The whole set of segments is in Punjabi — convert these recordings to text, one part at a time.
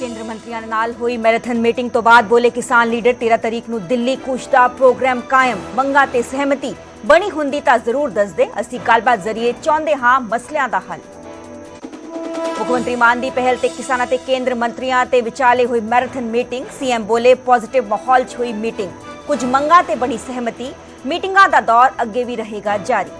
ਕੇਂਦਰ ਮੰਤਰੀਆਂ ਨਾਲ ਹੋਈ ਮੈਰਾਥਨ ਮੀਟਿੰਗ ਤੋਂ ਬਾਅਦ ਬੋਲੇ ਕਿਸਾਨ ਲੀਡਰ 13 ਤਰੀਕ ਨੂੰ ਦਿੱਲੀ ਕੂਚ ਦਾ ਪ੍ਰੋਗਰਾਮ ਕਾਇਮ। ਮੰਗਾਂ ਤੇ ਸਹਿਮਤੀ ਬਣੀ ਹੁੰਦੀ ਤਾਂ ਜ਼ਰੂਰ ਦੱਸ ਅਸੀਂ ਗੱਲਬਾਤ ਜ਼ਰੀਏ ਚਾਹੁੰਦੇ ਹਾਂ ਮਸਲਿਆਂ ਦਾ ਹੱਲ। ਮੁੱਖ ਮੰਤਰੀ ਮਾਨ ਦੀ ਪਹਿਲ ਤੇ ਕਿਸਾਨਾਂ ਤੇ ਕੇਂਦਰ ਮੰਤਰੀਆਂ ਤੇ ਵਿਚਾਲੇ ਹੋਈ ਮੈਰਾਥਨ ਮੀਟਿੰਗ, ਸੀਐਮ ਬੋਲੇ ਪੋਜ਼ਿਟਿਵ ਮਾਹੌਲ 'ਚ ਹੋਈ ਮੀਟਿੰਗ। ਕੁਝ ਮੰਗਾਂ ਤੇ ਬਣੀ ਸਹਿਮਤੀ, ਮੀਟਿੰਗਾਂ ਦਾ ਦੌਰ ਅੱਗੇ ਵੀ ਰਹੇਗਾ ਜਾਰੀ।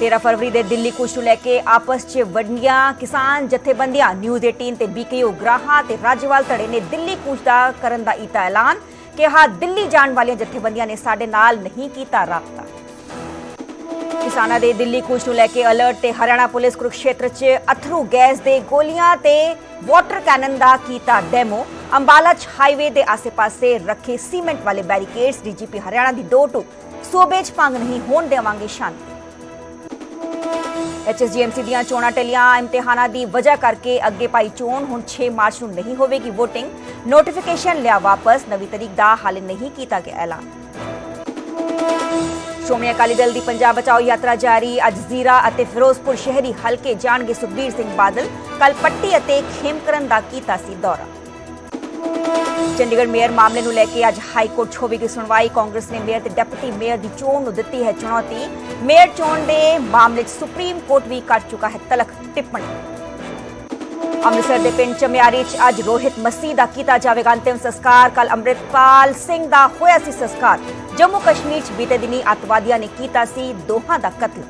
13 ਫਰਵਰੀ ਦੇ ਦਿੱਲੀ ਕੂਚ ਨੂੰ ਲੈ ਕੇ ਆਪਸ 'ਚ ਵੰਡੀਆਂ ਕਿਸਾਨ ਜਥੇਬੰਦੀਆਂ ਨਿਊਜ਼ 18 ਤੇ ਬੀਕੇਯੂ ਗ੍ਰਾਹਾਂ ਤੇ ਰਾਜਵਾਲ ਧੜੇ ਨੇ ਦਿੱਲੀ ਕੂਚ ਦਾ ਕਰਨ ਦਾ ਕੀਤਾ ਐਲਾਨ। ਕਿਹਾ, ਦਿੱਲੀ ਜਾਣ ਵਾਲੀਆਂ ਜਥੇਬੰਦੀਆਂ ਨੇ ਸਾਡੇ ਨਾਲ ਨਹੀਂ ਕੀਤਾ ਰਾਬਤਾ। ਕਿਸਾਨਾਂ ਦੇ ਦਿੱਲੀ ਕੂਚ ਨੂੰ ਲੈ ਕੇ ਅਲਰਟ ਤੇ ਹਰਿਆਣਾ ਪੁਲਿਸ ਕੁਰੂਕਸ਼ੇਤਰ 'ਚ ਅਥਰੂ ਗੈਸ ਦੇ ਗੋਲੀਆਂ ਤੇ ਵਾਟਰ ਕੈਨਨ ਦਾ ਕੀਤਾ ਡੈਮੋ ਅੰਬਾਲਾ 'ਚ ਹਾਈਵੇ ਦੇ ਆਸੇ-ਪਾਸੇ ਰੱਖੇ ਸੀਮੈਂਟ ਵਾਲੇ ਬੈਰੀਕੇਡਸ ਡੀਜੀਪੀ ਹਰਿਆਣਾ ਦੀ ਦੋ ਟੂ ਸੂਬੇ 'ਚ ਭੰਗ ਨਹੀਂ ਹੋਣ ਦੇਵਾਂਗੇ ਸ਼ਾਂਤੀ। ਐਚਐਸਜੀਐਮਸੀ ਦੀਆਂ ਚੋਣਾਂ ਟਲੀਆਂ। ਇਮਤਿਹਾਨਾਂ ਦੀ ਵਜ੍ਹਾ ਕਰਕੇ ਅੱਗੇ ਪਾਈ ਚੋਣ। ਹੁਣ 6 ਮਾਰਚ ਨੂੰ ਨਹੀਂ ਹੋਵੇਗੀ VOTING ਨੋਟੀਫਿਕੇਸ਼ਨ ਲਿਆ ਵਾਪਸ। ਨਵੀਂ ਤਰੀਕ ਦਾ ਹਾਲੇ ਨਹੀਂ ਕੀਤਾ ਗਿਆ ਐਲਾਨ। ਸ਼੍ਰੋਮਣੀ ਅਕਾਲੀ ਦਲ ਦੀ ਪੰਜਾਬ ਬਚਾਓ ਯਾਤਰਾ ਜਾਰੀ। ਅੱਜ ਜ਼ੀਰਾ ਅਤੇ ਫਿਰੋਜ਼ਪੁਰ ਸ਼ਹਿਰੀ ਹਲਕੇ ਜਾਣਗੇ ਸੁਖਬੀਰ ਸਿੰਘ ਬਾਦਲ। ਕੱਲ ਪੱਟੀ ਅਤੇ ਖੇਮਕਰਨ ਦਾ ਕੀਤਾ ਸੀ ਦੌਰਾ। ਚੰਡੀਗੜ੍ਹ ਮੇਅਰ ਮਾਮਲੇ ਨੂੰ ਲੈ ਕੇ ਅੱਜ ਹਾਈ ਕੋਰਟ 'ਚ ਹੋਵੇਗੀ ਸੁਣਵਾਈ। ਕਾਂਗਰਸ ਨੇ ਮੇਅਰ ਤੇ ਡਿਪਟੀ ਮੇਅਰ ਦੀ ਚੋਣ ਨੂੰ ਦਿੱਤੀ ਹੈ ਚੁਣੌਤੀ। ਮੇਅਰ ਚੋਣ ਦੇ ਮਾਮਲੇ 'ਚ ਸੁਪਰੀਮ ਕੋਰਟ ਵੀ ਕਰ ਚੁੱਕਾ ਹੈ ਤਲਖ ਟਿੱਪਣੀ। ਅੰਮ੍ਰਿਤਸਰ ਦੇ ਪਿੰਡ ਚਮਿਆਰੀ 'ਚ ਅੱਜ ਰੋਹਿਤ ਮਸੀਹ ਦਾ ਕੀਤਾ ਜਾਵੇਗਾ ਅੰਤਿਮ ਸੰਸਕਾਰ। ਕੱਲ ਅੰਮ੍ਰਿਤਪਾਲ ਸਿੰਘ ਦਾ ਹੋਇਆ ਸੀ ਸੰਸਕਾਰ। ਜੰਮੂ ਕਸ਼ਮੀਰ 'ਚ ਬੀਤੇ ਦਿਨੀ ਅੱਤਵਾਦੀਆਂ ਨੇ ਕੀਤਾ ਸੀ ਦੋਹਾਂ ਦਾ ਕਤਲ।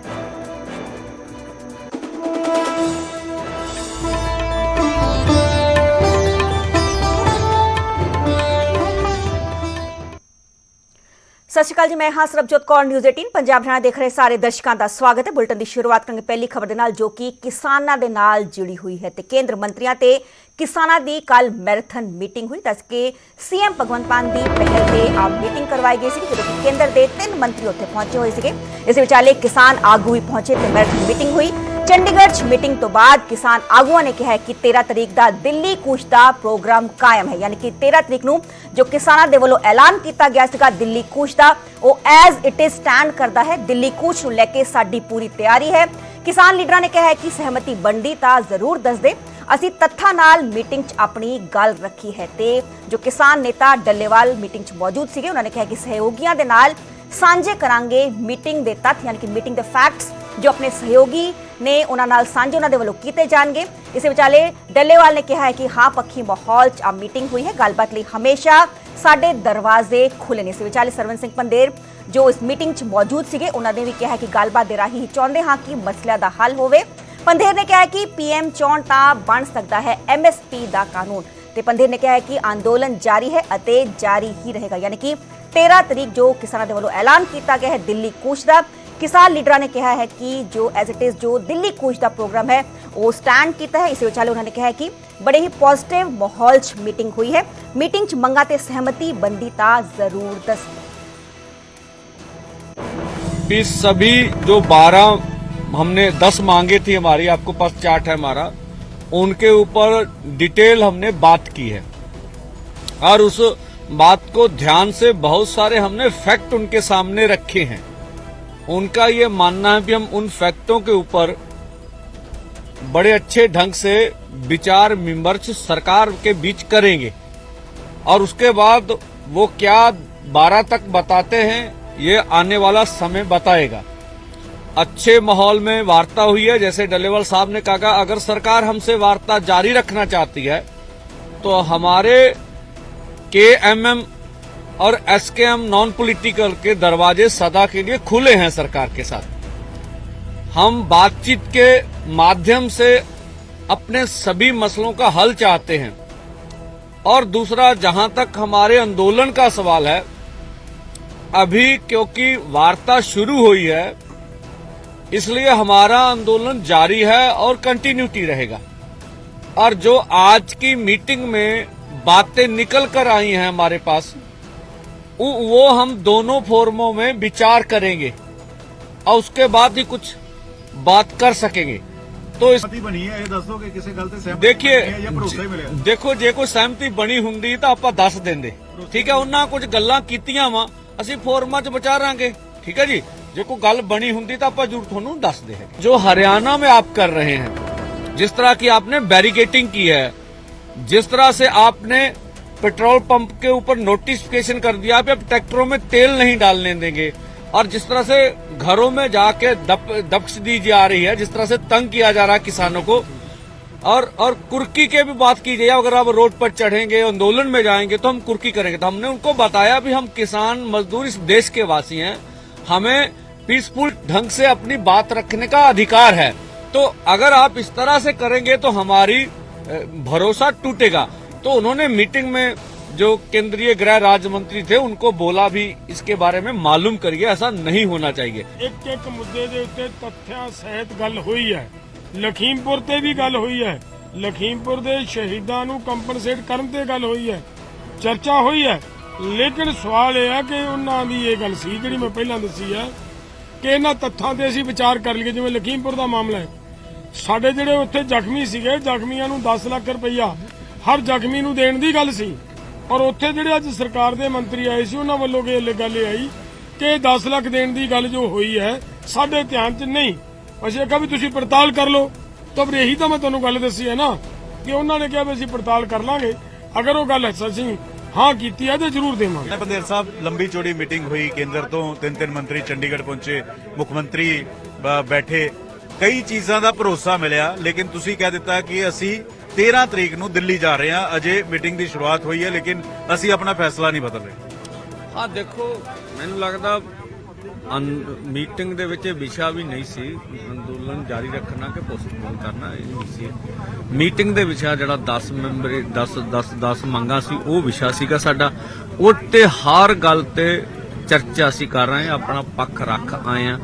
ਸਤਿ ਸ਼੍ਰੀ ਅਕਾਲ ਜੀ, ਮੈਂ ਹਾਂ ਸਰਬਜੋਤ ਕੌਰ ਨਿਊਜ਼ 18 ਪੰਜਾਬ ਹਰਿਆਣਾ ਦੇਖ ਰਹੇ ਸਾਰੇ ਦਰਸ਼ਕਾਂ ਦਾ ਸਵਾਗਤ ਹੈ। ਬੁਲਟਨ ਦੀ ਸ਼ੁਰੂਆਤ ਕਰਾਂਗੇ ਪਹਿਲੀ ਖਬਰ ਦੇ ਨਾਲ, ਜੋ ਕਿ ਕਿਸਾਨਾਂ ਦੇ ਨਾਲ ਜੁੜੀ ਹੋਈ ਹੈ ਤੇ ਕੇਂਦਰ ਮੰਤਰੀਆਂ ਤੇ ਕਿਸਾਨਾਂ ਦੀ ਕੱਲ ਮੈਰਾਥਨ ਮੀਟਿੰਗ ਹੋਈ, ਦੱਸ ਕੇ ਸੀਐਮ ਭਗਵੰਤ ਮਾਨ ਦੀ ਪਹਿਲ ਤੇ ਆ ਮੀਟਿੰਗ ਕਰਵਾਈ ਗਈ ਸੀ ਜਦੋਂ ਕਿ ਕੇਂਦਰ ਦੇ ਤਿੰਨ ਮੰਤਰੀ ਉੱਥੇ ਪਹੁੰਚੇ ਹੋਏ ਸੀਗੇ। ਇਸ ਵਿਚਾਲੇ ਕਿਸਾਨ ਆਗੂ ਵੀ ਪਹੁੰਚੇ ਤੇ ਮੈਰਾਥਨ ਮੀਟਿੰਗ ਹੋਈ। ਚੰਡੀਗੜ੍ਹ 'ਚ ਮੀਟਿੰਗ ਤੋਂ ਬਾਅਦ ਕਿਸਾਨ ਆਗੂਆਂ ਨੇ ਕਿਹਾ ਕਿ 13 ਤਰੀਕ ਦਾ ਦਿੱਲੀ ਕੂਚ ਦਾ ਪ੍ਰੋਗਰਾਮ ਕਾਇਮ ਹੈ, ਯਾਨੀ ਕਿ 13 ਤਰੀਕ ਨੂੰ ਜੋ ਕਿਸਾਨਾਂ ਦੇ ਵੱਲੋਂ ਐਲਾਨ ਕੀਤਾ ਗਿਆ ਸੀਗਾ ਦਿੱਲੀ ਕੂਚ ਦਾ, ਉਹ ਐਜ਼ ਇਟ ਇਜ਼ ਸਟੈਂਡ ਕਰਦਾ ਹੈ। ਦਿੱਲੀ ਕੂਚ ਨੂੰ ਲੈ ਕੇ ਸਾਡੀ ਪੂਰੀ ਤਿਆਰੀ ਹੈ। ਕਿਸਾਨ ਲੀਡਰਾਂ ਨੇ ਕਿਹਾ ਹੈ ਕਿ ਸਹਿਮਤੀ ਬਣਦੀ ਤਾਂ ਜ਼ਰੂਰ ਦੱਸ ਦੇ ਅਸੀਂ ਤੱਥਾਂ ਨਾਲ ਮੀਟਿੰਗ 'ਚ ਆਪਣੀ ਗੱਲ ਰੱਖੀ ਹੈ ਤੇ ਜੋ ਕਿਸਾਨ ਨੇਤਾ ਡੱਲੇਵਾਲ ਮੀਟਿੰਗ 'ਚ ਮੌਜੂਦ ਸੀਗੇ, ਉਹਨਾਂ ਨੇ ਕਿਹਾ ਕਿ ਸਹਿਯੋਗੀਆਂ ਦੇ ਨਾਲ ਸਾਂਝੇ ਕਰਾਂਗੇ ਮੀਟਿੰਗ ਦੇ ਤੱਥ, ਯਾਨੀ ਕਿ ਮੀਟਿੰਗ ਦੇ ਫੈਕਟਸ ਜੋ ਆਪਣੇ ਸਹਿਯੋਗੀ ਨੇ ਉਹਨਾਂ ਨਾਲ ਸਾਂਝੇ ਉਹਨਾਂ ਦੇ ਵੱਲੋਂ ਕੀਤੇ ਜਾਣਗੇ। ਇਸੇ ਵਿਚਾਲੇ ਡੱਲੇਵਾਲ ਨੇ ਕਿਹਾ ਹੈ ਕਿ ਹਾਂ, ਪੱਖੀ ਮਾਹੌਲ 'ਚ ਆ ਮੀਟਿੰਗ ਹੋਈ ਹੈ। ਗੱਲਬਾਤ ਲਈ ਹਮੇਸ਼ਾ ਸਾਡੇ ਦਰਵਾਜ਼ੇ ਖੁੱਲੇ ਨੇ। ਇਸੇ ਵਿਚਾਲੇ ਸਰਵਨ ਸਿੰਘ ਪੰਦੇਰ ਜੋ ਇਸ ਮੀਟਿੰਗ 'ਚ ਮੌਜੂਦ ਸੀਗੇ, ਉਹਨਾਂ ਨੇ ਵੀ ਕਿਹਾ ਕਿ ਗੱਲਬਾਤ ਦੇ ਰਾਹੀਂ ਚਾਹੁੰਦੇ ਹਾਂ ਕਿ ਮਸਲਿਆਂ ਦਾ ਹੱਲ ਹੋਵੇ। ਪੰਧੇਰ ਨੇ ਕਿਹਾ ਹੈ ਕਿ ਪੀਐਮ ਚੋਣ ਤਾਂ ਬਣ ਸਕਦਾ ਹੈ ਐਮਐਸਪੀ ਦਾ ਕਾਨੂੰਨ। ਤੇ ਪੰਧੇਰ ਨੇ ਕਿਹਾ ਕਿ ਅੰਦੋਲਨ ਜਾਰੀ ਹੈ ਅਤੇ ਜਾਰੀ ਹੀ ਰਹੇਗਾ। ਯਾਨੀ ਕਿ 13 ਤਰੀਕ ਜੋ ਕਿਸਾਨਾਂ ਦੇ ਵੱਲੋਂ ਐਲਾਨ ਕੀਤਾ ਗਿਆ ਹੈ, ਦਿੱਲੀ ਕੂਚ ਦਾ। किसान लीडरा ने कहा है कि जो एज इट इज़ जो दिल्ली कूच का प्रोग्राम है, वो स्टैंड कीता है। इसे विचाले उन्होंने कहा है कि बड़े ही पॉजिटिव माहौल मीटिंग हुई है। मीटिंग मंगाते सहमति, बंदीता ज़रूर दस सभी जो बारह हमने दस मांगे थी हमारी, आपको पास चार्ट है हमारा, उनके ऊपर डिटेल हमने बात की है। और उस बात को ध्यान से बहुत सारे हमने फैक्ट उनके सामने रखे हैं। उनका ये मानना है कि हम उन फैक्टों के ऊपर बड़े अच्छे ढंग से विचार विमर्श सरकार के बीच करेंगे। और उसके बाद वो क्या बारह तक बताते हैं, ये आने वाला समय बताएगा। अच्छे माहौल में वार्ता हुई है, जैसे डलेवाल साहब ने कहा, अगर सरकार हमसे वार्ता जारी रखना चाहती है तो हमारे के एम एम और S K M non political के दरवाजे सदा के लिए खुले हैं सरकार के साथ। हम बातचीत के माध्यम से अपने सभी मसलों का हल चाहते हैं। और दूसरा, जहाँ तक हमारे आंदोलन का सवाल है, अभी क्योंकि वार्ता शुरू हुई है, इसलिए हमारा आंदोलन जारी है और कंटिन्यूटी रहेगा। और जो आज की मीटिंग में बातें निकल कर आई हैं हमारे पास वो हम दोनों फॉर्मों में विचार करेंगे। और उसके बाद ही कुछ बात कर सकेंगे। तो इस ਬਣੀ ਹੈ ਇਹ ਦੱਸੋ ਕਿ ਕਿਸੇ ਗੱਲ ਤੇ ਸਹਿਮਤੀ ਦੇਖੀਏ ਜਾਂ ਭਰੋਸਾ ਹੀ ਮਿਲਿਆ ਦੇਖੋ ਜੇ ਕੋਈ ਸਹਿਮਤੀ ਬਣੀ ਹੁੰਦੀ ਤਾਂ ਆਪਾਂ ਦੱਸ ਦਿੰਦੇ ਠੀਕ ਹੈ ਉਹਨਾਂ ਕੁਝ ਗੱਲਾਂ ਕੀਤੀਆਂ ਵਾ ਅਸੀਂ ਫੋਰਮਾਂ 'ਚ ਵਿਚਾਰਾਂਗੇ ਠੀਕ ਹੈ ਜੀ ਜੇ ਕੋਈ ਗੱਲ ਬਣੀ ਹੁੰਦੀ ਤਾਂ ਆਪਾਂ ਜ਼ਰੂਰ ਤੁਹਾਨੂੰ ਦੱਸਦੇ ਜੋ ਹਰਿਆਣਾ में आप कर रहे हैं जिस तरह की आपने बैरिकेटिंग की है जिस तरह से आपने पेट्रोल पंप के ऊपर नोटिफिकेशन कर दिया अब ट्रैक्टरों में तेल नहीं डालने देंगे। और जिस तरह से घरों में जाके दप, दी जा रही है जिस तरह से तंग किया जा रहा है किसानों को। और और कुर्की के भी बात की जाए अगर आप रोड पर चढ़ेंगे आंदोलन में जाएँगे तो हम कुर्की करेंगे। तो हमने उनको बताया भी हम किसान मजदूर इस देश के वासी हैं। हमें पीसफुल ढंग से अपनी बात रखने का अधिकार है। तो अगर आप इस तरह से करेंगे तो हमारी भरोसा टूटेगा। तो उन्होंने मीटिंग में जो केंद्रीय गृह राज्य मंत्री थे उनको बोला भी इसके बारे में मालूम करिए ऐसा नहीं होना चाहिए ਇੱਕ ਇੱਕ ਮੁੱਦੇ ਦੇ ਉੱਤੇ ਤੱਥਿਆਂ ਸਹਿਤ ਗੱਲ ਹੋਈ ਹੈ ਲਖੀਮਪੁਰ ਤੇ ਵੀ ਗੱਲ ਹੋਈ ਹੈ ਲਖੀਮਪੁਰ ਦੇ ਸ਼ਹੀਦਾਂ ਨੂੰ ਕੰਪਨਸੇਟ ਕਰਨ ਤੇ ਗੱਲ ਹੋਈ ਹੈ ਚਰਚਾ ਹੋਈ ਹੈ ਲੇਕਿਨ ਸਵਾਲ ਇਹ ਹੈ ਕਿ ਉਹਨਾਂ ਦੀ ਇਹ ਗੱਲ ਸੀ ਜਿਹੜੀ ਮੈਂ ਪਹਿਲਾਂ ਦੱਸੀ ਹੈ ਕਿ ਇਹਨਾਂ ਤੱਥਾਂ ਤੇ ਅਸੀਂ ਵਿਚਾਰ ਕਰ ਲਈਏ ਜਿਵੇਂ ਲਖੀਮਪੁਰ ਦਾ ਮਾਮਲਾ ਹੈ ਸਾਡੇ ਜਿਹੜੇ ਉੱਥੇ ਜ਼ਖਮੀ ਸੀਗੇ ਜ਼ਖਮੀਆਂ ਨੂੰ 10 ਲੱਖ ਰੁਪਈਆ ਹਰ ਜ਼ਖਮੀ ਨੂੰ ਦੇਣ ਦੀ ਗੱਲ ਸੀ। ਔਰ ਉੱਥੇ ਜਿਹੜੇ ਅੱਜ ਸਰਕਾਰ ਦੇ ਮੰਤਰੀ ਆਏ ਸੀ, ਉਹਨਾਂ ਵੱਲੋਂ ਇਹ ਗੱਲ ਆਈ ਕਿ 10 ਲੱਖ ਦੇਣ ਦੀ ਗੱਲ ਜੋ ਹੋਈ ਹੈ, ਸਾਡੇ ਧਿਆਨ 'ਚ ਨਹੀਂ। ਅਸੀਂ ਕਿਹਾ ਵੀ ਤੁਸੀਂ ਪੜਤਾਲ ਕਰ ਲਓ। ਤਾਂ ਫਿਰ ਇਹੀ ਤਾਂ ਮੈਂ ਤੁਹਾਨੂੰ ਗੱਲ ਦੱਸੀ ਹੈ ਨਾ ਕਿ ਉਹਨਾਂ ਨੇ ਕਿਹਾ ਵੀ ਅਸੀਂ ਪੜਤਾਲ ਕਰ ਲਾਂਗੇ। ਅਗਰ ਉਹ ਗੱਲ ਅਸੀਂ ਹਾਂ ਕੀਤੀ ਹੈ ਤੇ ਜ਼ਰੂਰ ਦੇਵਾਂਗੇ। ਬੰਦੇਰ ਸਾਹਿਬ, ਲੰਬੀ ਚੌੜੀ ਮੀਟਿੰਗ ਹੋਈ ਕੇਂਦਰ ਤੋਂ ਤਿੰਨ ਤਿੰਨ ਮੰਤਰੀ ਚੰਡੀਗੜ੍ਹ ਪਹੁੰਚੇ, ਮੁੱਖ ਮੰਤਰੀ ਬੈਠੇ। ਕਈ ਚੀਜ਼ਾਂ ਦਾ ਭਰੋਸਾ ਮਿਲਿਆ, ਲੇਕਿਨ ਤੁਸੀਂ ਕਹਿ ਦਿੱਤਾ ਕਿ ਅਸੀਂ 13 ਤਰੀਕ ਨੂੰ ਦਿੱਲੀ ਜਾ ਰਹੇ ਹਾਂ। ਅਜੇ ਮੀਟਿੰਗ ਦੀ ਸ਼ੁਰੂਆਤ ਹੋਈ ਹੈ, ਲੇਕਿਨ ਅਸੀਂ ਆਪਣਾ ਫੈਸਲਾ ਨਹੀਂ ਬਦਲ ਰਹੇ। ਹਾਂ ਦੇਖੋ, ਮੈਨੂੰ ਲੱਗਦਾ ਮੀਟਿੰਗ ਦੇ ਵਿੱਚ ਇਹ ਵਿਸ਼ਾ ਵੀ ਨਹੀਂ ਸੀ ਅੰਦੋਲਨ ਜਾਰੀ ਰੱਖਣਾ ਕਿ ਪੋਸਟਪੋਨ ਕਰਨਾ, ਇਹ ਨਹੀਂ ਸੀ। ਮੀਟਿੰਗ ਦੇ ਵਿਸ਼ਾ ਜਿਹੜਾ 10 ਮੈਂਬਰੀ 10 10 10 ਮੰਗਾਂ ਸੀ, ਉਹ ਵਿਸ਼ਾ ਸੀਗਾ ਸਾਡਾ। ਉਹ ਤੇ ਹਰ ਗੱਲ ਤੇ ਚਰਚਾ ਅਸੀਂ ਕਰ ਰਹੇ ਹਾਂ, ਆਪਣਾ ਪੱਖ ਰੱਖ ਆਏ ਆ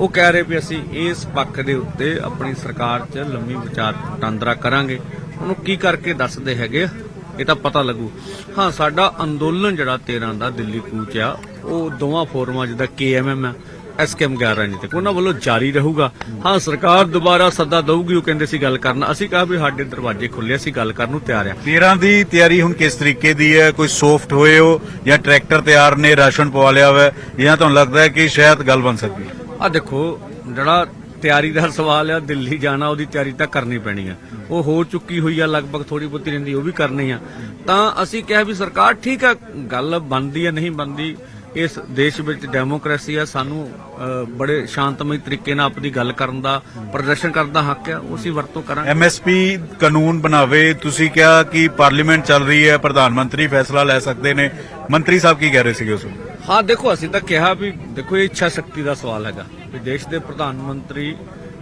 ਉਹ ਕਹਿ ਰਹੇ ਵੀ ਅਸੀਂ ਇਸ ਪੱਖ ਦੇ ਉੱਤੇ ਆਪਣੀ ਸਰਕਾਰ 'ਚ ਲੰਮੀ ਵਿਚਾਰ ਵਟਾਂਦਰਾ ਕਰਾਂਗੇ। ਉਹਨੂੰ ਕੀ ਕਰਕੇ ਦੱਸਦੇ ਹੈਗੇ ਇਹ ਤਾਂ ਪਤਾ ਲੱਗੂ। ਹਾਂ ਸਾਡਾ ਅੰਦੋਲਨ ਜਿਹੜਾ 13 ਦਾ ਦਿੱਲੀ ਕੂਚ ਆ ਉਹ ਦੋਵਾਂ ਫੋਰਮਾਂ ਜਿਹਦਾ ਕੇਐਮਐਮ ਆ ਐਸਕੇਐਮ 11 ਨਹੀਂ ਤੇ ਉਹਨਾਂ ਵੱਲੋਂ ਜਾਰੀ ਰਹੂਗਾ। ਹਾਂ ਸਰਕਾਰ ਦੁਬਾਰਾ ਸੱਦਾ ਦਊਗੀ ਉਹ ਕਹਿੰਦੇ ਸੀ ਗੱਲ ਕਰਨਾ। ਅਸੀਂ ਕਹਾ ਵੀ ਸਾਡੇ ਦਰਵਾਜ਼ੇ ਖੁੱਲੇ ਅਸੀਂ ਗੱਲ ਕਰਨ ਨੂੰ ਤਿਆਰ ਆ। 13 ਦੀ ਤਿਆਰੀ ਹੁਣ ਕਿਸ ਤਰੀਕੇ ਦੀ ਹੈ? ਕੋਈ ਸੌਫਟ ਹੋਏ ਹੋ ਜਾਂ ਟਰੈਕਟਰ ਤਿਆਰ ਨੇ ਰਾਸ਼ਨ ਪਵਾ ਲਿਆ ਹੋਇਆ ਜਾਂ ਤੁਹਾਨੂੰ ਲੱਗਦਾ ਹੈ ਕਿ ਸ਼ਾਇਦ ਗੱਲ ਬਣ ਸਕਦੀ ਹੈ? ਆ ਦੇਖੋ ਜਿਹੜਾ ਤਿਆਰੀ ਦਾ ਸਵਾਲ ਆ ਦਿੱਲੀ ਜਾਣਾ ਉਹਦੀ ਤਿਆਰੀ ਤਾਂ ਕਰਨੀ ਪੈਣੀ ਆ। ਉਹ ਹੋ ਚੁੱਕੀ ਹੋਈ ਆ ਲਗਭਗ ਥੋੜੀ ਬਹੁਤੀ ਰਹਿੰਦੀ ਉਹ ਵੀ ਕਰਨੀ ਆ। ਤਾਂ ਅਸੀਂ ਕਿਹਾ ਵੀ ਸਰਕਾਰ ਠੀਕ ਆ ਗੱਲ ਬਣਦੀ ਆ ਨਹੀਂ ਬਣਦੀ ਇਸ ਦੇਸ਼ ਵਿੱਚ ਡੈਮੋਕ੍ਰੇਸੀ ਆ ਸਾਨੂੰ ਬੜੇ ਸ਼ਾਂਤਮਈ ਤਰੀਕੇ ਨਾਲ ਆਪਣੀ ਗੱਲ ਕਰਨ ਦਾ ਪ੍ਰਦਰਸ਼ਨ ਕਰਨ ਦਾ ਹੱਕ ਆ ਉਹ ਅਸੀਂ ਵਰਤੋਂ ਕਰਾਂਗੇ। ਐਮਐਸਪੀ ਕਾਨੂੰਨ ਬਣਾਵੇ ਤੁਸੀਂ ਕਿਹਾ ਕਿ ਪਾਰਲੀਮੈਂਟ ਚੱਲ ਰਹੀ ਹੈ ਪ੍ਰਧਾਨ ਮੰਤਰੀ ਫੈਸਲਾ ਲੈ ਸਕਦੇ ਨੇ। ਮੰਤਰੀ ਸਾਹਿਬ ਕੀ ਕਹਿ ਰਹੇ ਸੀਗੇ ਉਸ ਵੇਲੇ ਹਾਂ ਦੇਖੋ ਅਸੀਂ ਤਾਂ ਕਿਹਾ ਵੀ ਦੇਖੋ ਇਹ ਇੱਛਾ ਸ਼ਕਤੀ ਦਾ ਸਵਾਲ ਹੈਗਾ। ਵੀ ਦੇਸ਼ ਦੇ ਪ੍ਰਧਾਨ ਮੰਤਰੀ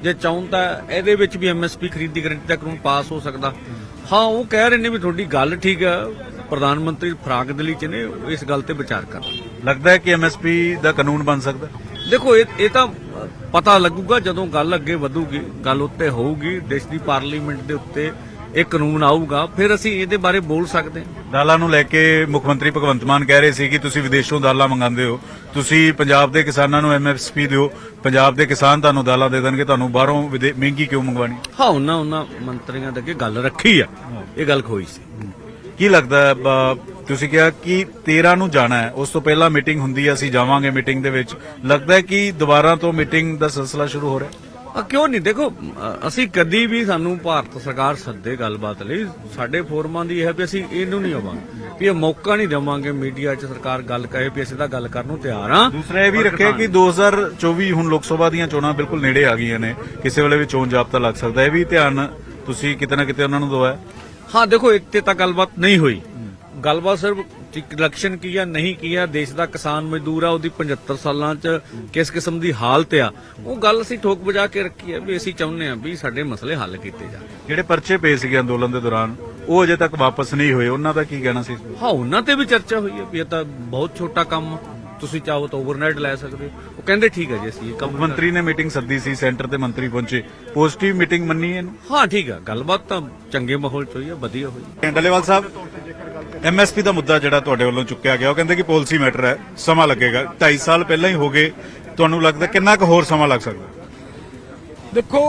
ਜੇ ਚਾਹੁੰ ਤਾਂ ਇਹਦੇ ਵਿੱਚ ਵੀ ਐਮਐਸਪੀ ਖਰੀਦੀ ਗਰੰਟੀ ਦਾ ਕਾਨੂੰਨ ਪਾਸ ਹੋ ਸਕਦਾ ਹਾਂ ਉਹ ਕਹਿ ਰਹੇ ਨੇ ਵੀ ਤੁਹਾਡੀ ਗੱਲ ਠੀਕ ਹੈ ਪ੍ਰਧਾਨ ਮੰਤਰੀ ਫਰਾਗ ਦਿੱਲੀ ਚ ਨੇ ਇਸ ਗੱਲ ਤੇ ਵਿਚਾਰ ਕਰਨ ਲੱਗਦਾ ਹੈ ਕਿ ਐਮਐਸਪੀ ਦਾ ਕਾਨੂੰਨ ਬਣ ਸਕਦਾ? ਦੇਖੋ ਇਹ ਇਹ ਤਾਂ ਪਤਾ ਲੱਗੂਗਾ ਜਦੋਂ ਗੱਲ ਅੱਗੇ ਵਧੂਗੀ ਗੱਲ ਉੱਤੇ ਹੋਊਗੀ ਦੇਸ਼ ਦੀ ਪਾਰਲੀਮੈਂਟ ਦੇ ਉੱਤੇ ਇਹ ਕਾਨੂੰਨ ਆਊਗਾ ਫਿਰ ਅਸੀਂ ਇਹਦੇ ਬਾਰੇ ਬੋਲ ਸਕਦੇ ਹਾਂ। ਦਾਲਾਂ ਨੂੰ ਲੈ ਕੇ ਮੁੱਖ ਮੰਤਰੀ ਭਗਵੰਤ ਮਾਨ ਕਹਿ ਰਹੇ ਸੀ ਕਿ ਤੁਸੀਂ ਵਿਦੇਸ਼ੋਂ ਦਾਲਾਂ ਮੰਗਾਉਂਦੇ ਹੋ। ਤੁਸੀਂ ਪੰਜਾਬ ਦੇ ਕਿਸਾਨਾਂ ਨੂੰ ਐਮਐਸਪੀ ਦਿਓ। ਪੰਜਾਬ ਦੇ ਕਿਸਾਨ ਤੁਹਾਨੂੰ ਦਾਲਾਂ ਦੇ ਦੇਣਗੇ। ਤੁਹਾਨੂੰ ਬਾਹਰੋਂ ਮਹਿੰਗੀ ਕਿਉਂ ਮੰਗਵਾਣੀ ਹਾਂ ਉਹਨਾਂ ਉਹਨਾਂ ਮੰਤਰੀਆਂ ਦੇ ਅੱਗੇ ਗੱਲ ਰੱਖੀ ਆ। ਇਹ ਗੱਲ ਖੋਈ ਸੀ। ਕੀ ਲੱਗਦਾ ਤੁਸੀਂ ਕਿਹਾ ਕਿ 13 ਨੂੰ ਜਾਣਾ ਹੈ। ਉਸ ਤੋਂ ਪਹਿਲਾਂ ਮੀਟਿੰਗ ਹੁੰਦੀ ਹੈ ਅਸੀਂ ਜਾਵਾਂਗੇ ਮੀਟਿੰਗ ਦੇ ਵਿੱਚ। ਲੱਗਦਾ ਹੈ ਕਿ ਦੁਬਾਰਾ ਤੋਂ ਮੀਟਿੰਗ ਦਾ ਸਿਲਸਿਲਾ ਸ਼ੁਰੂ ਹੋ ਰਿਹਾ ਹੈ? ਆ ਕਿਉਂ ਨਹੀਂ? ਦੇਖੋ ਅ, ਅਸੀਂ ਕਦੀ ਵੀ ਸਾਨੂੰ ਭਾਰਤ ਸਰਕਾਰ ਸੱਦੇ ਗੱਲਬਾਤ ਲਈ। ਸਾਡੇ ਫੋਰਮਾਂ ਦੀ ਇਹ ਹੈ ਵੀ ਅਸੀਂ ਇਹਨੂੰ ਨਹੀਂ ਆਵਾਂਗੇ। ਵੀ ਇਹ ਮੌਕਾ ਨਹੀਂ ਦੇਵਾਂਗੇ ਮੀਡੀਆ 'ਚ ਸਰਕਾਰ ਗੱਲ ਕਹੇ ਵੀ ਅਸੀਂ ਤਾਂ ਗੱਲ ਕਰਨ ਨੂੰ ਤਿਆਰ ਹਾਂ। ਦੂਸਰਾ ਇਹ ਵੀ ਰੱਖਿਆ ਕਿ 2024 ਹੁਣ ਲੋਕ ਸਭਾ ਦੀਆਂ ਚੋਣਾਂ ਬਿਲਕੁਲ ਨੇੜੇ ਆ ਗਈਆਂ ਨੇ। ਕਿਸੇ ਵੇਲੇ ਵੀ ਚੋਣ ਜਾਬਤਾ ਲੱਗ ਸਕਦਾ। ਹੈ ਇਹ ਵੀ ਧਿਆਨ ਤੁਸੀਂ ਕਿਤੇ ਨਾ ਕਿਤੇ ਉਹਨਾਂ ਨੂੰ ਦਵਾਇਆ। ਹਾਂ ਦੇਖੋ ਇੱਥੇ ਤਾਂ ਗੱਲਬਾਤ ਨਹੀਂ ਹੋਈ। ਗੱਲਬਾਤ ਸਿਰਫ ਇਲੈਕਸ਼ਨ ਕੀ ਆ ਨਹੀਂ ਕੀ ਆ ਦੇਸ਼ ਦਾ ਕਿਸਾਨ ਮਜ਼ਦੂਰ ਆ ਉਹਦੀ 75 ਸਾਲਾਂ 'ਚ ਕਿਸ ਕਿਸਮ ਦੀ ਹਾਲਤ ਆ ਉਹ ਗੱਲ ਅਸੀਂ ਠੋਕ ਵਜਾ ਕੇ ਰੱਖੀ ਆ ਵੀ ਅਸੀਂ ਚਾਹੁੰਦੇ ਆ ਵੀ ਸਾਡੇ ਮਸਲੇ ਹੱਲ ਕੀਤੇ ਜਾਣ ਜਿਹੜੇ ਪਰਚੇ ਪਏ ਸੀਗੇ ਅੰਦੋਲਨ ਦੇ ਦੌਰਾਨ ਉਹ ਅਜੇ ਤੱਕ ਵਾਪਸ ਨਹੀਂ ਹੋਏ ਉਹਨਾਂ ਦਾ ਕੀ ਕਹਿਣਾ ਸੀ? ਹਾਂ ਉਹਨਾਂ ਤੇ ਵੀ ਚਰਚਾ ਹੋਈ ਹੈ ਵੀ ਇਹ ਤਾਂ ਬਹੁਤ ਛੋਟਾ ਕੰਮ ਆ। ਤੁਸੀਂ ਚਾਹੋ ਤਾਂ ਓਵਰਨਾਈਟ ਲੈ ਸਕਦੇ ਹੋ। ਉਹ ਕਹਿੰਦੇ ਠੀਕ ਹੈ ਜੀ ਅਸੀਂ ਇਹ ਕੰਮ ਮੰਤਰੀ ਨੇ ਮੀਟਿੰਗ ਸੱਦੀ ਸੀ ਸੈਂਟਰ ਤੇ ਮੰਤਰੀ ਪਹੁੰਚੇ। ਪੋਜ਼ਿਟਿਵ ਮੀਟਿੰਗ ਮੰਨੀ ਇਹਨੂੰ? ਹਾਂ ਠੀਕ ਆ। ਗੱਲਬਾਤ ਤਾਂ ਚੰਗੇ ਮਾਹੌਲ ਚ ਹੋਈ ਆ ਵਧੀਆ ਹੋਈ ਡੱਲੇਵਾਲ ਸਾਹਿਬ ਐਮਐਸਪੀ ਦਾ ਮੁੱਦਾ ਜਿਹੜਾ ਤੁਹਾਡੇ ਵੱਲੋਂ ਚੁੱਕਿਆ ਗਿਆ ਉਹ ਕਹਿੰਦੇ ਕਿ ਪਾਲਿਸੀ ਮੈਟਰ ਹੈ ਸਮਾਂ ਲੱਗੇਗਾ। 2.5 ਸਾਲ ਪਹਿਲਾਂ ਹੀ ਹੋ ਗਏ ਤੁਹਾਨੂੰ ਲੱਗਦਾ ਕਿੰਨਾ ਕੁ ਹੋਰ ਸਮਾਂ ਲੱਗ ਸਕਦਾ? ਦੇਖੋ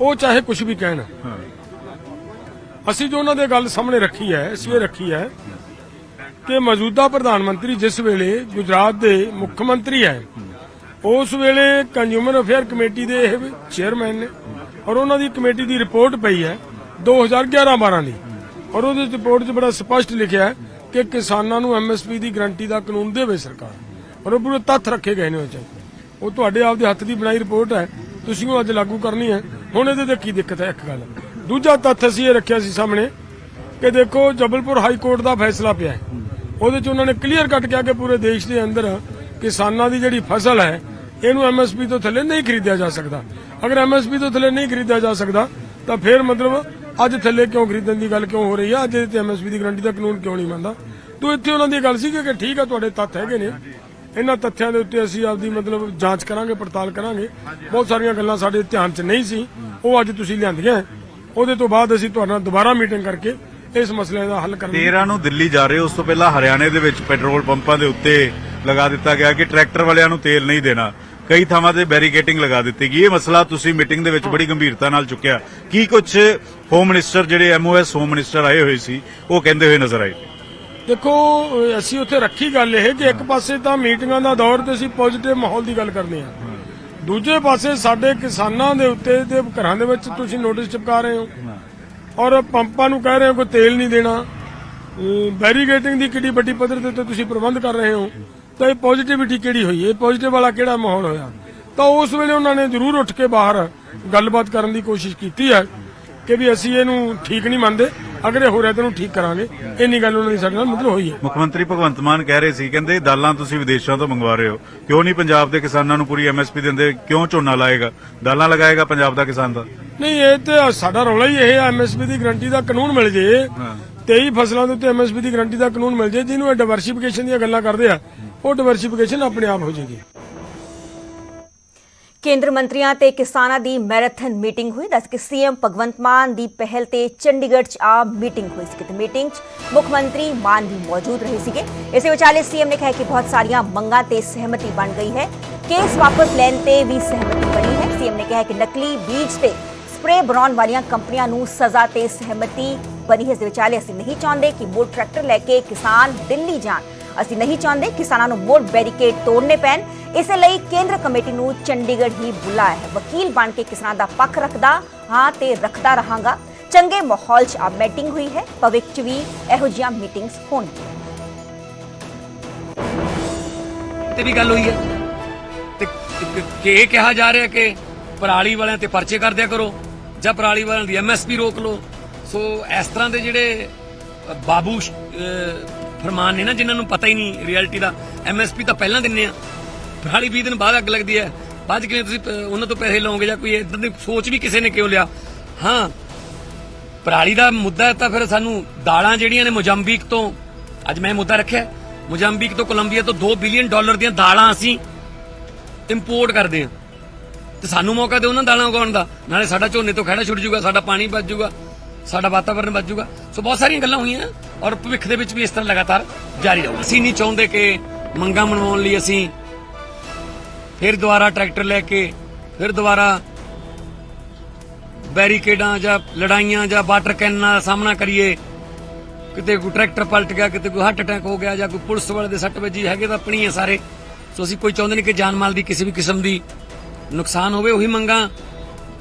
ਉਹ ਚਾਹੇ ਕੁਝ ਵੀ ਕਹਿਣ। ਅਸੀਂ ਜੋ ਉਹਨਾਂ ਦੇ ਗੱਲ ਸਾਹਮਣੇ ਰੱਖੀ ਹੈ ਇਸ ਵੇ ਰੱਖੀ ਹੈ ਕਿ ਮੌਜੂਦਾ ਪ੍ਰਧਾਨ ਮੰਤਰੀ ਜਿਸ ਵੇਲੇ ਗੁਜਰਾਤ ਦੇ ਮੁੱਖ ਮੰਤਰੀ ਹੈ, ਉਸ ਵੇਲੇ ਕੰਜ਼ਿਊਮਰ ਅਫੇਅਰ ਕਮੇਟੀ ਦੇ ਇਹ ਚੇਅਰਮੈਨ ਨੇ ਔਰ ਉਹਨਾਂ ਦੀ ਕਮੇਟੀ ਦੀ ਰਿਪੋਰਟ ਪਈ ਹੈ 2011-12 ਦੀ। ਔਰ ਉਹਦੇ ਰਿਪੋਰਟ 'ਚ ਬੜਾ ਸਪਸ਼ਟ ਲਿਖਿਆ ਹੈ ਕਿ ਕਿਸਾਨਾਂ ਨੂੰ ਐਮਐਸਪੀ ਦੀ ਗਰੰਟੀ ਦਾ ਕਾਨੂੰਨ ਦੇਵੇ ਸਰਕਾਰ। ਔਰ ਉਹ ਪੂਰੇ ਤੱਥ ਰੱਖੇ ਗਏ ਨੇ ਉਹ 'ਚ। ਉਹ ਤੁਹਾਡੇ ਆਪ ਦੇ ਹੱਥ ਦੀ ਬਣਾਈ ਰਿਪੋਰਟ ਹੈ, ਤੁਸੀਂ ਉਹ ਅੱਜ ਲਾਗੂ ਕਰਨੀ ਹੈ। ਹੁਣ ਇਹਦੇ ਤੇ ਕੀ ਦਿੱਕਤ ਹੈ, ਇੱਕ ਗੱਲ। ਦੂਜਾ ਤੱਥ ਅਸੀਂ ਇਹ ਰੱਖਿਆ ਸੀ ਸਾਹਮਣੇ ਕਿ ਦੇਖੋ ਜਬਲਪੁਰ ਹਾਈ ਕੋਰਟ ਦਾ ਫੈਸਲਾ ਪਿਆ ਹੈ। ਉਹਦੇ 'ਚ ਉਹਨਾਂ ਨੇ ਕਲੀਅਰ ਕੱਟ ਕਿਹਾ ਕਿ ਪੂਰੇ ਦੇਸ਼ ਦੇ ਅੰਦਰ ਕਿਸਾਨਾਂ ਦੀ ਜਿਹੜੀ ਫਸਲ ਹੈ, ਇਹਨੂੰ ਐਮਐਸਪੀ ਤੋਂ ਥੱਲੇ ਨਹੀਂ ਖਰੀਦਿਆ ਜਾ ਸਕਦਾ। ਅਗਰ ਐਮਐਸਪੀ ਤੋਂ ਥੱਲੇ ਨਹੀਂ ਖਰੀਦਿਆ ਜਾ ਸਕਦਾ, ਤਾਂ ਫਿਰ ਮਤਲਬ ਅੱਜ ਥੱਲੇ ਕਿਉਂ ਖਰੀਦਣ ਦੀ ਗੱਲ ਕਿਉਂ ਹੋ ਰਹੀ ਹੈ ਅੱਜ ਇਹਦੇ ਤੇ ਐਮਐਸਪੀ ਦੀ ਗਰੰਟੀ ਦਾ ਕਾਨੂੰਨ ਕਿਉਂ ਨਹੀਂ ਮੰਨਦਾ ਤੋ ਇੱਥੇ ਉਹਨਾਂ ਦੀ ਗੱਲ ਸੀ ਕਿ ਠੀਕ ਆ, ਤੁਹਾਡੇ ਤੱਥ ਹੈਗੇ ਨੇ। ਇਹਨਾਂ ਤੱਥਿਆਂ ਦੇ ਉੱਤੇ ਅਸੀਂ ਆਪਦੀ ਮਤਲਬ ਜਾਂਚ ਕਰਾਂਗੇ, ਪੜਤਾਲ ਕਰਾਂਗੇ। ਬਹੁਤ ਸਾਰੀਆਂ ਗੱਲਾਂ ਸਾਡੇ ਧਿਆਨ 'ਚ ਨਹੀਂ ਸੀ। ਉਹ ਅੱਜ ਤੁਸੀਂ ਲਿਆਂਦੀਆਂ। ਉਹਦੇ ਤੋਂ ਬਾਅਦ ਅਸੀਂ ਤੁਹਾਡੇ ਨਾਲ ਦੁਬਾਰਾ ਮੀਟਿੰਗ ਕਰਕੇ ਇਸ ਮਸਲੇ ਦਾ ਹੱਲ ਕਰਾਂਗੇ 13 ਨੂੰ ਦਿੱਲੀ ਜਾ ਰਹੇ ਹੋ, ਉਸ ਤੋਂ ਪਹਿਲਾਂ ਹਰਿਆਣੇ ਦੇ ਵਿੱਚ ਪੈਟਰੋਲ ਪੰਪਾਂ ਦੇ ਉੱਤੇ ਲਗਾ ਦਿੱਤਾ ਗਿਆ ਕਿ ਟਰੈਕਟਰ ਵਾਲਿਆਂ ਨੂੰ ਤੇਲ ਨਹੀਂ ਦੇਣਾ। ਕਈ ਥਾਵਾਂ ਤੇ ਬੈਰੀਕੇਟਿੰਗ ਲਗਾ ਦਿੱਤੀ ਗਈ। ਇਹ ਮਸਲਾ ਤੁਸੀਂ ਮੀਟਿੰਗ ਦੇ ਵਿੱਚ ਬੜੀ ਗੰਭੀਰਤਾ ਨਾਲ ਚੁੱਕਿਆ। ਕੀ ਕੁਝ ਹੋਮ ਮਿਨਿਸਟਰ ਜਿਹੜੇ ਐਮਓਐਸ ਹੋਮ ਮਿਨਿਸਟਰ ਆਏ ਹੋਏ ਸੀ ਉਹ ਕਹਿੰਦੇ ਹੋਏ ਨਜ਼ਰ ਆਏ? ਦੇਖੋ ਅਹ ਅਸੀਂ ਉੱਥੇ ਰੱਖੀ ਗੱਲ ਇਹ ਕਿ ਇੱਕ ਪਾਸੇ ਤਾਂ ਮੀਟਿੰਗਾਂ ਦਾ ਦੌਰ ਤੇ ਅਸੀਂ ਪੋਜ਼ਿਟਿਵ ਮਾਹੌਲ ਦੀ ਗੱਲ ਕਰਨੀ ਆ। ਦੂਜੇ ਪਾਸੇ ਸਾਡੇ ਕਿਸਾਨਾਂ ਦੇ ਉੱਤੇ ਤੇ ਘਰਾਂ ਦੇ ਵਿੱਚ ਤੁਸੀਂ ਨੋਟਿਸ ਚਿਪਕਾ ਰਹੇ ਹੋ। ਔਰ ਪੰਪਾਂ ਨੂੰ ਕਹਿ ਰਹੇ ਹੋ ਕੋਈ ਤੇਲ ਨਹੀਂ ਦੇਣਾ। ਬੈਰੀਗੇਟਿੰਗ ਦੀ ਕਿੱਡੀ ਵੱਡੀ ਪੱਧਰ ਦੇ ਉੱਤੇ ਤੁਸੀਂ ਪ੍ਰਬੰਧ ਕਰ ਰਹੇ ਹੋ। ਤਾਂ ਇਹ ਪੋਜ਼ਿਟਿਵਿਟੀ ਕਿਹੜੀ ਹੋਈ? ਇਹ ਪੋਜ਼ਿਟਿਵ ਵਾਲਾ ਕਿਹੜਾ ਮਾਹੌਲ ਹੋਇਆ? ਤਾਂ ਉਸ ਵੇਲੇ ਉਹਨਾਂ ਨੇ ਜ਼ਰੂਰ ਉੱਠ ਕੇ ਬਾਹਰ ਗੱਲਬਾਤ ਕਰਨ ਦੀ ਕੋਸ਼ਿਸ਼ ਕੀਤੀ ਹੈ ਕਿ ਵੀ ਅਸੀਂ ਇਹਨੂੰ ਠੀਕ ਨਹੀਂ ਮੰਨਦੇ। ਅਗਰ ਹੋ ਰਿਹਾ ਠੀਕ ਕਰਾਂਗੇ। ਇੰਨੀ ਗੱਲ ਉਹਨਾਂ ਦੀ ਸਾਡੇ ਨਾਲ ਮਤਲਬ ਹੋਈ ਹੈ। ਮੁੱਖ ਮੰਤਰੀ ਭਗਵੰਤ ਮਾਨ ਕਹਿ ਰਹੇ ਸੀ ਕਹਿੰਦੇ ਦਾਲਾਂ ਤੁਸੀਂ ਵਿਦੇਸ਼ਾਂ ਤੋਂ ਮੰਗਵਾ ਰਹੇ ਹੋ। ਕਿਉਂ ਨਹੀਂ ਪੰਜਾਬ ਦੇ ਕਿਸਾਨਾਂ ਨੂੰ ਪੂਰੀ ਐਮਐਸਪੀ ਦਿੰਦੇ? ਕਿਉਂ ਝੋਨਾ ਲਾਏਗਾ? ਦਾਲਾਂ ਲਗਾਏਗਾ ਪੰਜਾਬ ਦਾ ਕਿਸਾਨ ਦਾ? ਨਹੀਂ ਇਹ ਤੇ ਸਾਡਾ ਰੌਲਾ ਹੀ ਇਹ ਐਮਐਸਪੀ ਦੀ ਗਰੰਟੀ ਦਾ ਕਾਨੂੰਨ ਮਿਲ ਜੇ। 23 ਫਸਲਾਂ ਦੇ ਉੱਤੇ ਐਮਐਸਪੀ ਦੀ ਗਰੰਟੀ ਦਾ ਕਾਨੂੰਨ ਮਿਲ ਜੇ ਜਿਹਨੂੰ ਇਹ ਦੀਆਂ ਗੱਲਾਂ ਕਰਦੇ ਆ ਉਹ ਡਿਵਰਸਿਫਿਕੇਸ਼ਨ ਆਪਣੇ ਆਪ ਹੋ ਜਾਏਗੀ। ਕੇਂਦਰ ਮੰਤਰੀਆਂ ਤੇ ਕਿਸਾਨਾਂ ਦੀ ਮੈਰਾਥਨ ਮੀਟਿੰਗ ਹੋਈ, ਦੱਸ ਕਿ ਸੀਐਮ ਭਗਵੰਤ ਮਾਨ ਦੀ ਪਹਿਲ ਤੇ ਚੰਡੀਗੜ੍ਹ 'ਚ ਆ ਮੀਟਿੰਗ ਹੋਈ ਸੀ। ਤੇ ਮੀਟਿੰਗ 'ਚ ਮੁੱਖ ਮੰਤਰੀ ਮਾਨ ਵੀ ਮੌਜੂਦ ਰਹੇ ਸੀਗੇ। ਇਸੇ ਵਿਚਾਲੇ ਸੀਐਮ ਨੇ ਕਿਹਾ ਕਿ ਬਹੁਤ ਸਾਰੀਆਂ ਮੰਗਾਂ ਤੇ ਸਹਿਮਤੀ ਬਣ ਗਈ ਹੈ। ਕੇਸ ਵਾਪਸ ਲੈਣ ਤੇ ਵੀ ਸਹਿਮਤੀ ਬਣੀ ਹੈ। ਸੀਐਮ ਨੇ ਕਿਹਾ ਕਿ ਨਕਲੀ ਬੀਜ ਤੇ ਸਪਰੇ ਬਣਾਉਣ ਵਾਲੀਆਂ ਕੰਪਨੀਆਂ ਨੂੰ ਸਜ਼ਾ ਤੇ ਸਹਿਮਤੀ ਬਣੀ ਹੈ। ਇਸ ਵਿਚਾਲੇ ਅਸੀਂ ਨਹੀਂ ਚਾਹੁੰਦੇ ਕਿ ਮੋੜ ਟਰੈਕਟਰ ਲੈ ਕੇ ਕਿਸਾਨ ਦਿੱਲੀ ਜਾਣ। ਅਸੀਂ ਨਹੀਂ ਚਾਹੁੰਦੇ ਕਿਸਾਨਾਂ ਨੂੰ ਮੋੜ ਬੈਰੀਕੇਡ ਤੋੜਨੇ ਪੈਣ। ਇਸੇ ਲਈ ਕੇਂਦਰ ਕਮੇਟੀ ਨੂੰ ਚੰਡੀਗੜ੍ਹ ਹੀ ਬੁਲਾਇਆ ਹੈ। ਵਕੀਲ ਬਣ ਕੇ ਕਿਸਾਨਾਂ ਦਾ ਪੱਖ ਰੱਖਦਾ, ਹਾਂ ਤੇ ਰੱਖਦਾ ਰਹਾਂਗਾ। ਚੰਗੇ ਮਾਹੌਲ 'ਚ ਆ ਮੀਟਿੰਗ ਹੋਈ ਹੈ। ਭਵਿੱਖ 'ਚ ਵੀ ਇਹੋ ਜਿਹੀਆਂ ਮੀਟਿੰਗਸ ਹੋਣਗੀਆਂ। ਤੇ ਗੱਲ ਹੋਈ ਹੈ। ਤੇ ਕ- ਕਿਹਾ ਜਾ ਰਿਹਾ ਕਿ ਪਰਾਲੀ ਵਾਲਿਆਂ ਤੇ ਪਰਚੇ ਕਰਦਿਆ ਕਰੋ ਜਾਂ ਪਰਾਲੀ ਵਾਲਿਆਂ ਦੀ ਐਮਐਸਪੀ ਰੋਕ ਲਓ। ਸੋ ਇਸ ਤਰ੍ਹਾਂ ਦੇ ਜਿਹੜੇ ਬਾਬੂ ਫਰਮਾਨ ਨੇ ਨਾ ਜਿਨ੍ਹਾਂ ਨੂੰ ਪਤਾ ਹੀ ਨਹੀਂ ਰਿਐਲਿਟੀ ਦਾ ਐਮਐਸਪੀ ਤਾਂ ਪਹਿਲਾਂ ਦਿੰਨੇ ਆ। ਪਰਾਲੀ 20 ਦਿਨ ਬਾਅਦ ਅੱਗ ਲੱਗਦੀ ਹੈ। ਬਾਅਦ 'ਚ ਕਿਵੇਂ ਤੁਸੀਂ ਪ- ਉਹਨਾਂ ਤੋਂ ਪੈਸੇ ਲਓਗੇ ਜਾਂ ਕੋਈ ਇਦਾਂ ਦੀ ਸੋਚ ਵੀ ਕਿਸੇ ਨੇ ਕਿਉਂ ਲਿਆ? ਹਾਂ। ਪਰਾਲੀ ਦਾ ਮੁੱਦਾ ਤਾਂ ਫਿਰ ਸਾਨੂੰ ਦਾਲਾਂ ਜਿਹੜੀਆਂ ਨੇ ਮੋਜ਼ੰਬੀਕ ਤੋਂ, ਅੱਜ ਮੈਂ ਮੁੱਦਾ ਰੱਖਿਆ ਮੋਜ਼ੰਬੀਕ ਤੋਂ ਕੋਲੰਬੀਆ ਤੋਂ 2 ਬਿਲੀਅਨ ਡਾਲਰ ਦੀਆਂ ਦਾਲਾਂ ਅਸੀਂ ਇੰਪੋਰਟ ਕਰਦੇ ਹਾਂ। ਤੇ ਸਾਨੂੰ ਮੌਕਾ ਦਿਓ ਉਹਨਾਂ ਦਾਲਾਂ ਉਗਾਉਣ ਦਾ। ਨਾਲੇ ਸਾਡਾ ਝੋਨੇ ਤੋਂ ਖੜਾ ਛੁੱਟ ਜੂਗਾ ਸਾਡਾ ਪਾਣੀ ਬਚ ਜੂਗਾ ਸਾਡਾ ਵਾਤਾਵਰਣ ਬਚ ਜੂਗਾ ਸੋ ਬਹੁਤ ਸਾਰੀਆਂ ਗੱਲਾਂ ਹੋਈਆਂ ਔਰ ਭਵਿੱਖ ਦੇ ਵਿੱਚ ਵੀ ਇਸ ਤਰ੍ਹਾਂ ਲਗਾਤਾਰ ਜਾਰੀ ਰਹੂ ਅਸੀਂ ਨਹੀਂ ਚਾਹੁੰਦੇ ਕਿ ਮੰਗਾਂ ਮਨਵਾਉਣ ਲਈ ਅਸੀਂ ਫਿਰ ਦੁਬਾਰਾ ਟਰੈਕਟਰ ਲੈ ਕੇ, ਫਿਰ ਦੁਬਾਰਾ ਬੈਰੀਕੇਡਾਂ ਜਾਂ ਲੜਾਈਆਂ ਜਾਂ ਵਾਟਰ ਕੈਨਾਂ ਦਾ ਸਾਹਮਣਾ ਕਰੀਏ। ਕਿਤੇ ਕੋਈ ਟਰੈਕਟਰ ਪਲਟ ਗਿਆ, ਕਿਤੇ ਕੋਈ ਹਾਰਟ ਅਟੈਕ ਹੋ ਗਿਆ ਜਾਂ ਕੋਈ ਪੁਲਿਸ ਵਾਲੇ ਦੇ ਸੱਟ ਵੱਜੀ, ਹੈਗੇ ਤਾਂ ਆਪਣੀ ਹੈ ਸਾਰੇ। ਸੋ ਅਸੀਂ ਕੋਈ ਚਾਹੁੰਦੇ ਨਹੀਂ ਕਿ ਜਾਨ ਮਾਲ ਦੀ ਕਿਸੇ ਵੀ ਕਿਸਮ ਦੀ ਨੁਕਸਾਨ ਹੋਵੇ, ਉਹੀ ਮੰਗਾਂ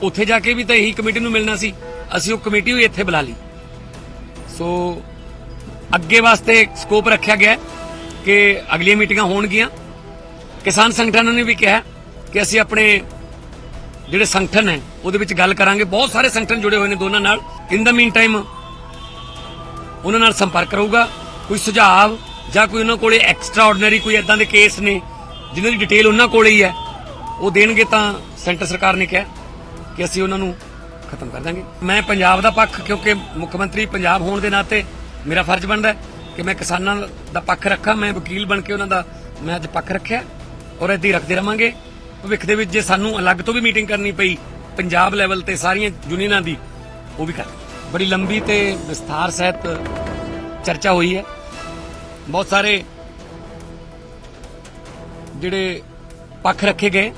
ਉੱਥੇ ਜਾ ਕੇ ਵੀ ਤਾਂ ਇਹੀ ਕਮੇਟੀ ਨੂੰ ਮਿਲਣਾ ਸੀ। ਅਸੀਂ ਉਹ ਕਮੇਟੀ ਵੀ ਇੱਥੇ ਬੁਲਾ ਲਈ। ਸੋ ਅੱਗੇ ਵਾਸਤੇ ਸਕੋਪ ਰੱਖਿਆ ਗਿਆ ਕਿ ਅਗਲੀਆਂ ਮੀਟਿੰਗਾਂ ਹੋਣਗੀਆਂ। ਕਿਸਾਨ ਸੰਗਠਨਾਂ ਨੇ ਵੀ ਕਿਹਾ ਕਿ ਅਸੀਂ ਆਪਣੇ ਜਿਹੜੇ ਸੰਗਠਨ ਹੈ, ਉਹਦੇ ਵਿੱਚ ਗੱਲ ਕਰਾਂਗੇ। ਬਹੁਤ ਸਾਰੇ ਸੰਗਠਨ ਜੁੜੇ ਹੋਏ ਨੇ ਦੋਨਾਂ ਨਾਲ। ਇਨ ਦਾ ਮੀਨ ਟਾਈਮ ਉਹਨਾਂ ਨਾਲ ਸੰਪਰਕ ਰਹੂਗਾ। ਕੋਈ ਸੁਝਾਅ ਜਾਂ ਕੋਈ ਉਹਨਾਂ ਕੋਲੇ ਐਕਸਟਰਾ ਆਰਡੀਨਰੀ ਕੋਈ ਇਦਾਂ ਦੇ ਕੇਸ ਨੇ, ਜਿਨ੍ਹਾਂ ਦੀ ਡਿਟੇਲ ਉਹਨਾਂ ਕੋਲੇ ਹੀ ਹੈ, ਉਹ ਦੇਣਗੇ ਤਾਂ ਸੈਂਟਰ ਸਰਕਾਰ ਨੇ ਕਿਹਾ ਕਿ ਅਸੀਂ ਉਹਨਾਂ ਨੂੰ ਖਤਮ ਕਰ ਦਾਂਗੇ। ਮੈਂ ਪੰਜਾਬ ਦਾ ਪੱਖ, ਕਿਉਂਕਿ ਮੁੱਖ ਮੰਤਰੀ ਪੰਜਾਬ ਹੋਣ ਦੇ ਨਾਤੇ ਮੇਰਾ ਫਰਜ਼ ਬਣਦਾ ਕਿ ਮੈਂ ਕਿਸਾਨਾਂ ਦਾ ਪੱਖ ਰੱਖਾਂ, ਮੈਂ ਵਕੀਲ ਬਣ ਕੇ ਉਹਨਾਂ ਦਾ, ਮੈਂ ਅੱਜ ਪੱਖ ਰੱਖਿਆ। ਔਰ ਏਦਾਂ ਹੀ ਰੱਖਦੇ ਰਵਾਂਗੇ। ਭਵਿੱਖ ਦੇ ਵਿੱਚ ਜੇ ਸਾਨੂੰ ਅਲੱਗ ਤੋਂ ਵੀ ਮੀਟਿੰਗ ਕਰਨੀ ਪਈ, ਪੰਜਾਬ ਲੈਵਲ ਤੇ ਸਾਰੀਆਂ ਯੂਨੀਅਨਾਂ ਦੀ, ਉਹ ਵੀ ਕਰ ਬੜੀ ਲੰਬੀ ਤੇ ਵਿਸਥਾਰ ਸਹਿਤ ਚਰਚਾ ਹੋਈ ਹੈ। ਬਹੁਤ ਸਾਰੇ ਜਿਹੜੇ ਪੱਖ ਰੱਖੇ ਗਏ।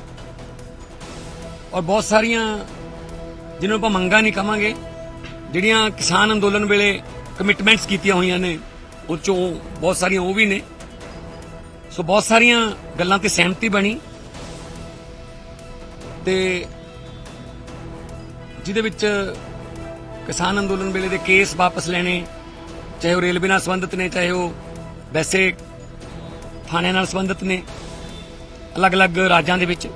ਔਰ ਬਹੁਤ ਸਾਰੀਆਂ ਜਿਹਨਾਂ ਆਪਾਂ ਮੰਗਾਂ ਨਹੀਂ ਕਵਾਂਗੇ, ਜਿਹੜੀਆਂ ਕਿਸਾਨ ਅੰਦੋਲਨ ਵੇਲੇ ਕਮਿਟਮੈਂਟਸ ਕੀਤੀਆਂ ਹੋਈਆਂ ਨੇ, ਉਹ ਚੋਂ ਬਹੁਤ ਸਾਰੀਆਂ ਉਹ ਵੀ ਨੇ। ਸੋ ਬਹੁਤ ਸਾਰੀਆਂ ਗੱਲਾਂ ਤੇ ਸਹਿਮਤੀ ਬਣੀ ਤੇ ਜਿਹਦੇ ਵਿੱਚ ਕਿਸਾਨ ਅੰਦੋਲਨ ਵੇਲੇ ਦੇ ਕੇਸ ਵਾਪਸ ਲੈਣੇ, ਚਾਹੇ ਉਹ ਰੇਲਵੇ ਨਾਲ ਸੰਬੰਧਿਤ ਨੇ, ਚਾਹੇ ਉਹ ਵੈਸੇ ਥਾਣੇ ਨਾਲ ਸੰਬੰਧਿਤ ਨੇ, ਅਲੱਗ-ਅਲੱਗ ਰਾਜਾਂ ਦੇ ਵਿੱਚ,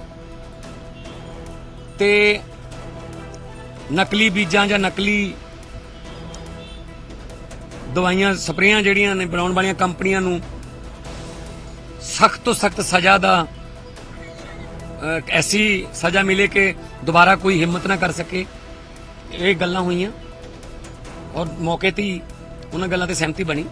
ਤੇ ਨਕਲੀ ਬੀਜਾਂ ਜਾਂ ਨਕਲੀ ਦਵਾਈਆਂ, ਸਪਰੇਆਂ ਜਿਹੜੀਆਂ ਨੇ ਬਣਾਉਣ ਵਾਲੀਆਂ ਕੰਪਨੀਆਂ ਨੂੰ ਸਖਤ ਤੋਂ ਸਖਤ ਸਜ਼ਾ ਦਾ ਐਸੀ ਸਜ਼ਾ ਮਿਲੇ ਕਿ ਦੁਬਾਰਾ ਕੋਈ ਹਿੰਮਤ ਨਾ ਕਰ ਸਕੇ। ਇਹ ਗੱਲਾਂ ਹੋਈਆਂ ਔਰ ਮੌਕੇ ਤੇ ਉਹਨਾਂ ਗੱਲਾਂ ਤੇ ਸਹਿਮਤੀ ਬਣੀ।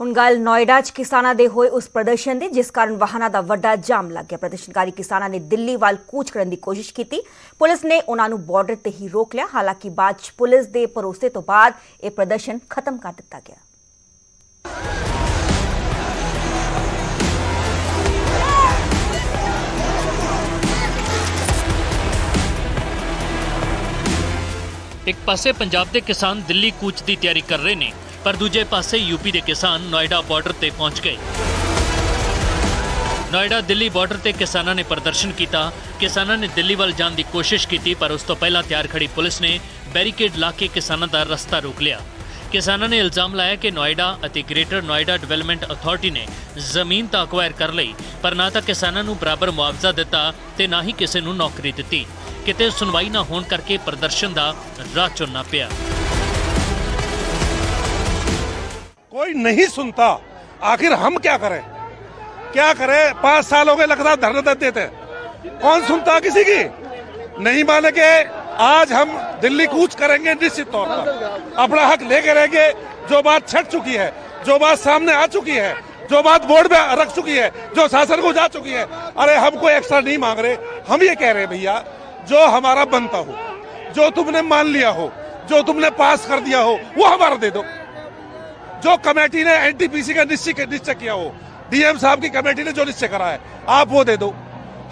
ਹੁਣ ਗੱਲ ਨੋਇਡਾ 'ਚ ਕਿਸਾਨਾਂ ਦੇ ਹੋਏ ਉਸ ਪ੍ਰਦਰਸ਼ਨ ਦੀ, ਜਿਸ ਕਾਰਨ ਵਾਹਨਾਂ ਦਾ ਵੱਡਾ ਜਾਮ ਲੱਗ ਗਿਆ। ਪ੍ਰਦਰਸ਼ਨਕਾਰੀ ਕਿਸਾਨਾਂ ਨੇ ਦਿੱਲੀ ਵੱਲ ਕੂਚ ਕਰਨ ਦੀ ਕੋਸ਼ਿਸ਼ ਕੀਤੀ। ਪੁਲਿਸ ਨੇ ਉਹਨਾਂ ਨੂੰ ਬਾਰਡਰ ਤੇ ਹੀ ਰੋਕ ਲਿਆ। ਹਾਲਾਂਕਿ ਬਾਅਦ 'ਚ ਪੁਲਿਸ ਦੇ ਭਰੋਸੇ ਤੋਂ ਬਾਅਦ ਇਹ ਪ੍ਰਦਰਸ਼ਨ ਖਤਮ ਕਰ ਦਿੱਤਾ ਗਿਆ। ਇੱਕ ਪਾਸੇ ਪੰਜਾਬ ਦੇ ਕਿਸਾਨ ਦਿੱਲੀ ਕੂਚ ਦੀ ਤਿਆਰੀ ਕਰ ਰਹੇ ਨੇ, ਪਰ ਦੂਜੇ ਪਾਸੇ ਯੂਪੀ ਦੇ ਕਿਸਾਨ ਨੋਇਡਾ ਬਾਰਡਰ ਤੇ ਪਹੁੰਚ ਗਏ। ਨੋਇਡਾ ਦਿੱਲੀ ਬਾਰਡਰ ਤੇ ਕਿਸਾਨਾਂ ਨੇ ਪ੍ਰਦਰਸ਼ਨ ਕੀਤਾ। ਕਿਸਾਨਾਂ ਨੇ ਦਿੱਲੀ ਵੱਲ ਜਾਣ ਦੀ ਕੋਸ਼ਿਸ਼ ਕੀਤੀ, ਪਰ ਉਸ ਤੋਂ ਪਹਿਲਾਂ ਤਿਆਰ ਖੜੀ ਪੁਲਿਸ ਨੇ ਬੈਰੀਕੇਡ ਲਾ ਕੇ ਕਿਸਾਨਾਂ ਦਾ ਰਸਤਾ ਰੋਕ ਲਿਆ। ਕਿਸਾਨਾਂ ਨੇ ਇਲਜ਼ਾਮ ਲਾਇਆ ਕਿ ਨੋਇਡਾ ਅਤੇ ਗ੍ਰੇਟਰ ਨੋਇਡਾ ਡਿਵੈਲਪਮੈਂਟ ਅਥਾਰਟੀ ਨੇ ਜ਼ਮੀਨ ਤਾਂ ਅਕਵਾਇਰ ਕਰ ਲਈ, ਪਰ ਨਾ ਤਾਂ ਕਿਸਾਨਾਂ ਨੂੰ ਬਰਾਬਰ ਮੁਆਵਜ਼ਾ ਦਿੱਤਾ ਤੇ ਨਾ ਹੀ ਕਿਸੇ ਨੂੰ ਨੌਕਰੀ ਦਿੱਤੀ। ਕਿਤੇ ਸੁਣਵਾਈ ਨਾ ਹੋਣ ਕਰਕੇ ਪ੍ਰਦਰਸ਼ਨ ਦਾ ਰਾਹ ਚੁਣਨਾ ਪਿਆ कोई नहीं सुनता आखिर हम क्या करें क्या करें पांच साल हो गए लगातार धरने देते थे कौन सुनता किसी की नहीं माने के आज हम दिल्ली कूच करेंगे निश्चित तौर पर अपना हक लेके रहेंगे जो बात छट चुकी है जो बात सामने आ चुकी है जो बात बोर्ड में रख चुकी है जो शासन को जा चुकी है अरे हम कोई एक्स्ट्रा नहीं मांग रहे हम ये कह रहे हैं भैया जो हमारा बनता हो जो तुमने मान लिया हो जो तुमने पास कर दिया हो वो हमारा दे दो जो कमेटी ने एनटीपीसी का निश्चय निश्चय किया हो डीएम साहब की कमेटी ने जो निश्चय करा है आप वो दे दो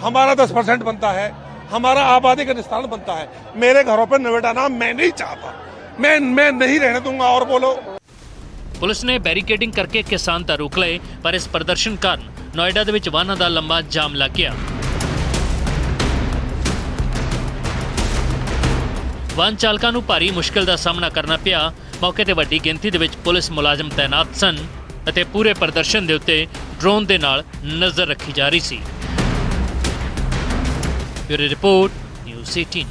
हमारा दस परसेंट बनता है हमारा आबादी का निस्तारण बनता है मेरे घरों पर नवेटाना मैं नहीं चाहता मैं मैं नहीं रहने दूंगा और बोलो ਪੁਲਿਸ ਨੇ ਬੈਰੀਕੇਡਿੰਗ ਕਰਕੇ ਕਿਸਾਨ ਤਾਂ ਰੋਕ ਲਏ ਪਰ ਇਸ ਪ੍ਰਦਰਸ਼ਨ ਕਾਰਨ ਨੋਇਡਾ ਦੇ ਵਿੱਚ ਵਾਹਨਾਂ ਦਾ ਲੰਬਾ ਜਾਮ ਲੱਗ ਗਿਆ ਵਾਹਨ ਚਾਲਕਾਂ ਨੂੰ ਭਾਰੀ ਮੁਸ਼ਕਲ ਦਾ ਸਾਹਮਣਾ ਕਰਨਾ ਪਿਆ। ਮੌਕੇ ਤੇ ਵੱਡੀ ਗਿਣਤੀ ਦੇ ਵਿੱਚ ਪੁਲਿਸ ਮੁਲਾਜ਼ਮ ਤਾਇਨਾਤ ਸਨ ਅਤੇ ਪੂਰੇ ਪ੍ਰਦਰਸ਼ਨ ਦੇ ਉੱਤੇ ਡਰੋਨ ਦੇ ਨਾਲ ਨਜ਼ਰ ਰੱਖੀ ਜਾ ਰਹੀ ਸੀ। Bureau report, news 18